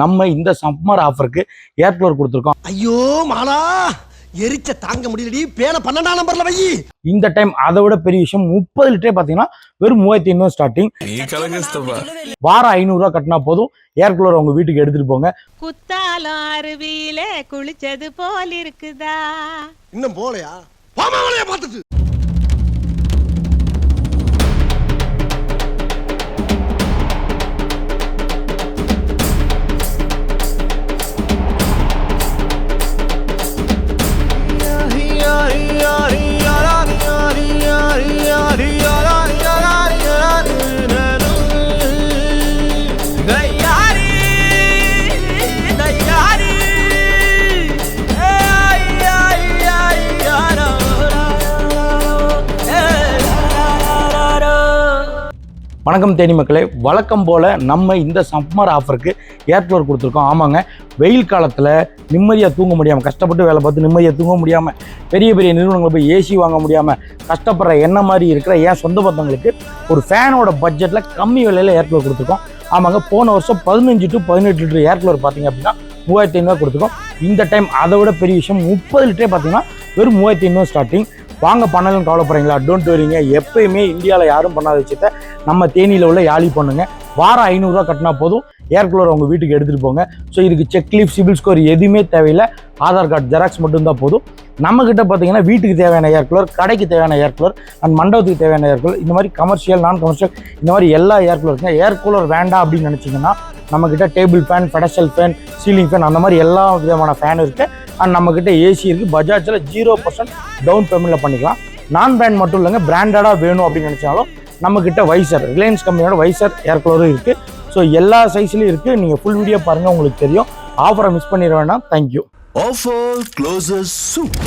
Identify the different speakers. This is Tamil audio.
Speaker 1: நம்ம இந்த சம்மர் ஆஃபருக்கு ஏர் கூலர் கொடுத்துருக்கோம்.
Speaker 2: ஐயோ மாலா! எரிச்ச தாங்க முடியலடி. பேன பன்னெண்டாம் நம்பர்ல வை.
Speaker 1: இந்த டைம் அதை விட பெரிய விஷயம் முப்பது லிட்டரே பார்த்தீங்கன்னா வெறும் மூவாயிரத்தி ஐநூறு ஸ்டார்டிங் வாரம் ஐநூறுரூவா கட்டினா போதும். ஏர் கூலர் உங்க வீட்டுக்கு எடுத்துட்டு போங்க.
Speaker 3: குத்தாலம் அருவியில குளிச்சது போல் இருக்குதா?
Speaker 2: இன்னும் போலையா பாமாவளைய பார்த்துட்டு.
Speaker 1: வணக்கம் தேனி மக்களே. வழக்கம் போல் நம்ம இந்த சம்மர் ஆஃபருக்கு ஏர் கொடுத்துருக்கோம். ஆமாங்க வெயில் காலத்தில் நிம்மதியாக தூங்க முடியாமல் கஷ்டப்பட்டு வேலை பார்த்து நிம்மதியாக தூங்க முடியாமல் பெரிய பெரிய நிறுவனங்களை போய் ஏசி வாங்க முடியாமல் கஷ்டப்படுற என்ன மாதிரி இருக்கிற என் சொந்த பந்தங்களுக்கு ஒரு ஃபேனோட பட்ஜெட்டில் கம்மி விலையில் ஏர் கொடுத்துருக்கோம். ஆமாங்க போன வருஷம் பதினஞ்சு டு பதினெட்டு லிட்டர் ஏர் பார்த்தீங்க அப்படின்னா மூவாயிரத்தி ஐநூறுவா கொடுத்துருக்கோம். இந்த டைம் அதை விட பெரிய விஷயம் முப்பது லிட்டரே பார்த்தீங்கன்னா வெறும் மூவாயிரத்தி ஐநூறு ஸ்டார்டிங் வாங்க பண்ணலன்னு கவலைப்படுறீங்களா? டோன்ட் வரீங்க எப்பயுமே இந்தியாவில் யாரும் பண்ணாத விஷயத்த நம்ம தேனியில் உள்ள யாழி பண்ணுங்க வாரம் ஐநூறுரூவா கட்டினா போதும். ஏர் கூலர் உங்கள் வீட்டுக்கு எடுத்துகிட்டு போங்க. ஸோ இதுக்கு செக் லீஃப் சிபில் ஸ்கோர் எதுவுமே தேவையில்லை. ஆதார் கார்டு ஜெராக்ஸ் மட்டும்தான் போதும். நம்மக்கிட்ட பார்த்தீங்கன்னா வீட்டுக்கு தேவையான ஏர் கூலர் கடைக்கு தேவையான ஏர் கூலர் அண்ட் மண்டபத்துக்கு தேவையான ஏர் கூலர் இந்த மாதிரி கமர்ஷியல் நான் கமர்ஷியல் இந்த மாதிரி எல்லா ஏர் கூலர் இருக்குங்க ஏர் கூலர் வேண்டாம் அப்படின்னு நினச்சிங்கன்னா நம்மக்கிட்ட table fan pedestal fan ceiling fan அந்த மாதிரி எல்லா விதமான ஃபேன் இருக்குது அண்ட் நம்மக்கிட்ட ஏசி இருக்குது பஜாஜில் ஜீரோ பர்சன்ட் டவுன் பேமெண்ட்டில் பண்ணிக்கலாம். நான் பிராண்ட் மட்டும் இல்லைங்க பிராண்டடாக வேணும் அப்படின்னு நினச்சாலும் நம்மக்கிட்ட வைசர் ரிலையன்ஸ் கம்பெனியோட வைசர் ஏர் கூலரும் இருக்குது ஸோ எல்லா சைஸ்லையும் இருக்குது நீங்கள் ஃபுல் வீடியோ பாருங்கள் உங்களுக்கு தெரியும். ஆஃபரை மிஸ் பண்ணிட வேண்டாம் தேங்க்யூ
Speaker 4: ஆஃபர் க்ளோசஸ் சூப்